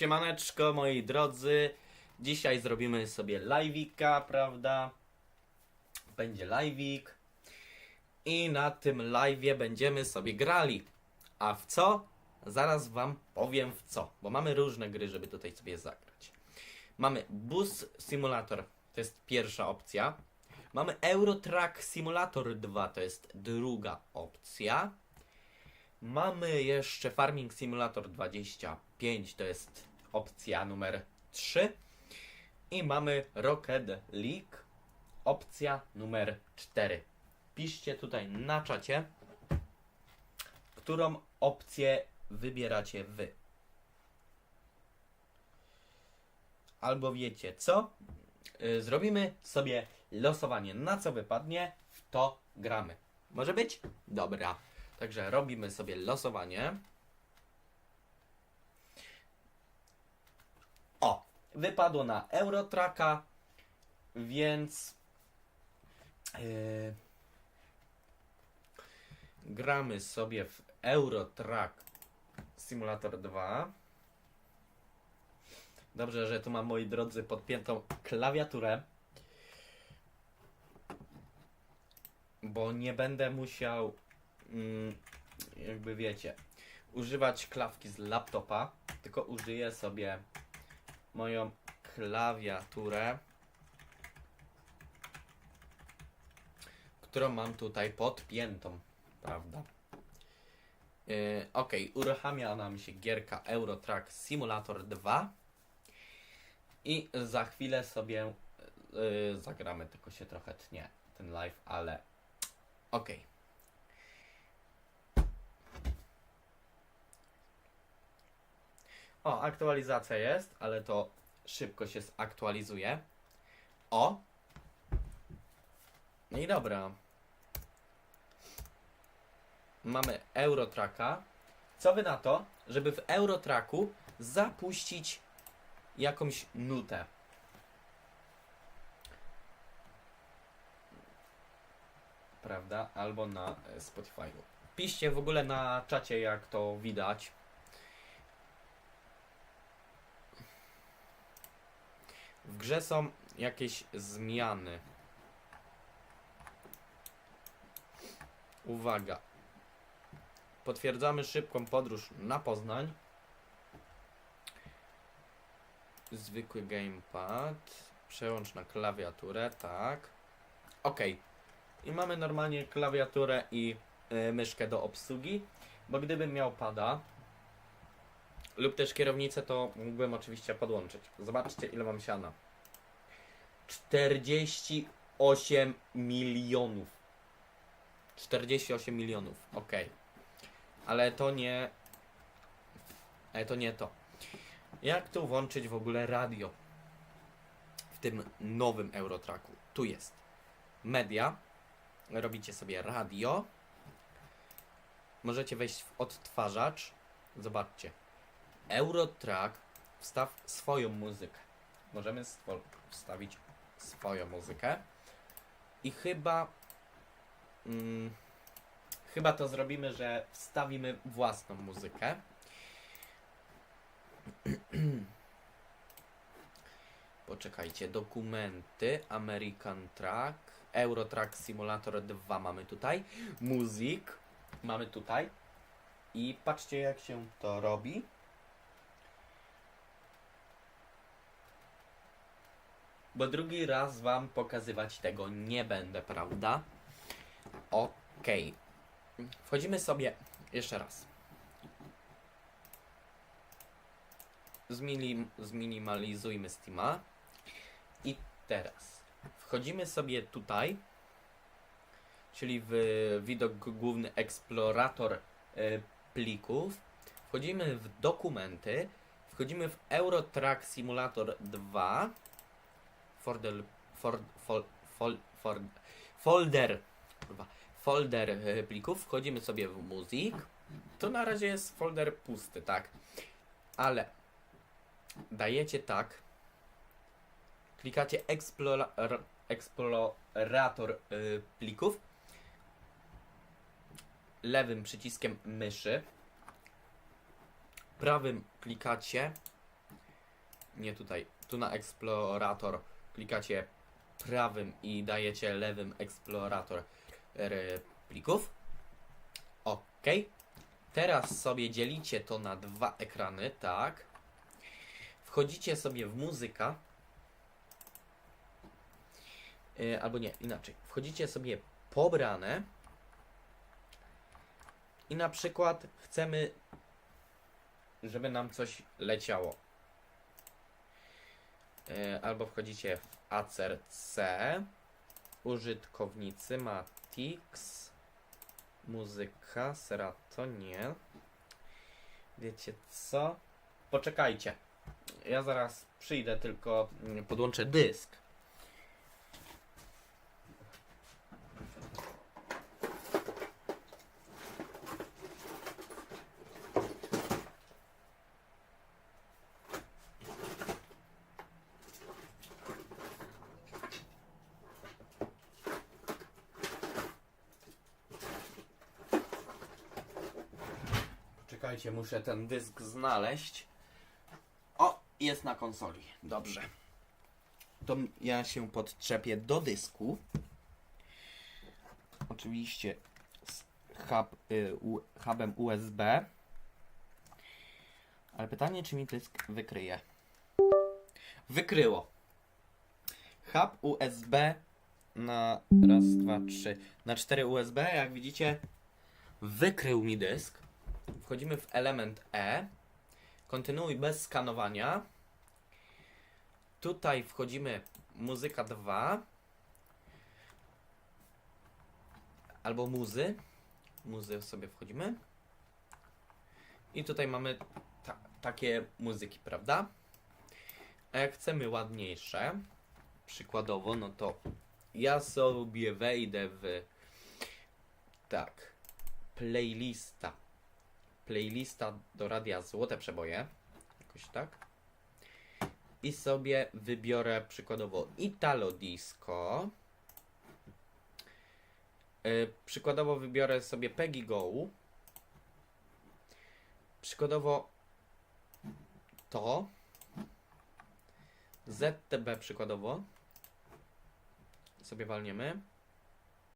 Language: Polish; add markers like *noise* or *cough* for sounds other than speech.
Siemaneczko moi drodzy. Dzisiaj zrobimy sobie live'ika, prawda? Będzie live'ik. I na tym live'ie będziemy sobie grali. A w co? Zaraz wam powiem w co, bo mamy różne gry, żeby tutaj sobie zagrać. Mamy Bus Simulator, to jest pierwsza opcja. Mamy Eurotrack Simulator 2, to jest druga opcja. Mamy jeszcze Farming Simulator 25, to jest opcja numer 3. I mamy Rocket League, opcja numer 4. Piszcie tutaj na czacie, którą opcję wybieracie wy. Albo wiecie co? Y, Zrobimy sobie losowanie. Na co wypadnie, w to gramy. Może być? Dobra. Także robimy sobie losowanie. O, wypadło na Eurotraka, więc yy, gramy sobie w Eurotrack Simulator 2. Dobrze, że tu mam moi drodzy podpiętą klawiaturę. Bo nie będę musiał, mm, jakby wiecie, używać klawki z laptopa, tylko użyję sobie moją klawiaturę, którą mam tutaj podpiętą, prawda? Yy, ok, uruchamia nam się gierka Eurotrack Simulator 2 i za chwilę sobie yy, zagramy, tylko się trochę tnie ten live, ale ok. O, aktualizacja jest, ale to szybko się zaktualizuje. O! No i dobra. Mamy Eurotraka. Co wy na to, żeby w Eurotraku zapuścić jakąś nutę? Prawda? Albo na e, Spotify'u. Piszcie w ogóle na czacie, jak to widać. Grze są jakieś zmiany. Uwaga. Potwierdzamy szybką podróż na Poznań. Zwykły gamepad. Przełącz na klawiaturę, tak. Ok. I mamy normalnie klawiaturę i y, myszkę do obsługi. Bo gdybym miał pada lub też kierownicę, to mógłbym oczywiście podłączyć. Zobaczcie, ile mam siana. 48 milionów. 48 milionów, ok. Ale to nie. Ale to nie to. Jak tu włączyć w ogóle radio? W tym nowym Eurotraku. Tu jest. Media. Robicie sobie radio. Możecie wejść w odtwarzacz. Zobaczcie. Eurotrack. Wstaw swoją muzykę. Możemy wstawić swoją muzykę. I chyba. Mm, chyba to zrobimy, że wstawimy własną muzykę. *clears throat* Poczekajcie, dokumenty, American Track, Eurotrack Simulator 2 mamy tutaj, Music mamy tutaj i patrzcie jak się to robi. Bo drugi raz wam pokazywać tego nie będę, prawda? Okej. Wchodzimy sobie jeszcze raz. Zminim, zminimalizujmy Steama. I teraz wchodzimy sobie tutaj, czyli w widok główny eksplorator y, plików. Wchodzimy w dokumenty, wchodzimy w Eurotrack Simulator 2. Folder, for, fol, fol, for, folder, folder y, plików. Wchodzimy sobie w Music. To na razie jest folder pusty, tak? Ale dajecie tak. Klikacie explora, r- eksplorator y, plików. Lewym przyciskiem myszy. Prawym klikacie nie tutaj, tu na eksplorator klikacie prawym i dajecie lewym eksplorator plików. Ok. Teraz sobie dzielicie to na dwa ekrany, tak. Wchodzicie sobie w muzyka. E, albo nie, inaczej. Wchodzicie sobie pobrane. I na przykład chcemy, żeby nam coś leciało. E, albo wchodzicie w ACRC, użytkownicy, Matix, muzyka, Serato, nie. Wiecie co? Poczekajcie. Ja zaraz przyjdę, tylko podłączę dysk. Czekajcie, muszę ten dysk znaleźć. O, jest na konsoli. Dobrze. To ja się podczepię do dysku. Oczywiście z hub, y, u, hubem USB. Ale pytanie, czy mi dysk wykryje. Wykryło. Hub USB na raz, dwa, trzy, na cztery USB. Jak widzicie, wykrył mi dysk. Wchodzimy w element E. Kontynuuj bez skanowania. Tutaj wchodzimy muzyka 2. Albo muzy. Muzy sobie wchodzimy. I tutaj mamy ta, takie muzyki, prawda? A jak chcemy ładniejsze, przykładowo, no to ja sobie wejdę w tak, playlista playlista do radia Złote Przeboje. Jakoś tak. I sobie wybiorę przykładowo Italo Disco. Yy, przykładowo wybiorę sobie Peggy Go. Przykładowo to. ZTB przykładowo. Sobie walniemy.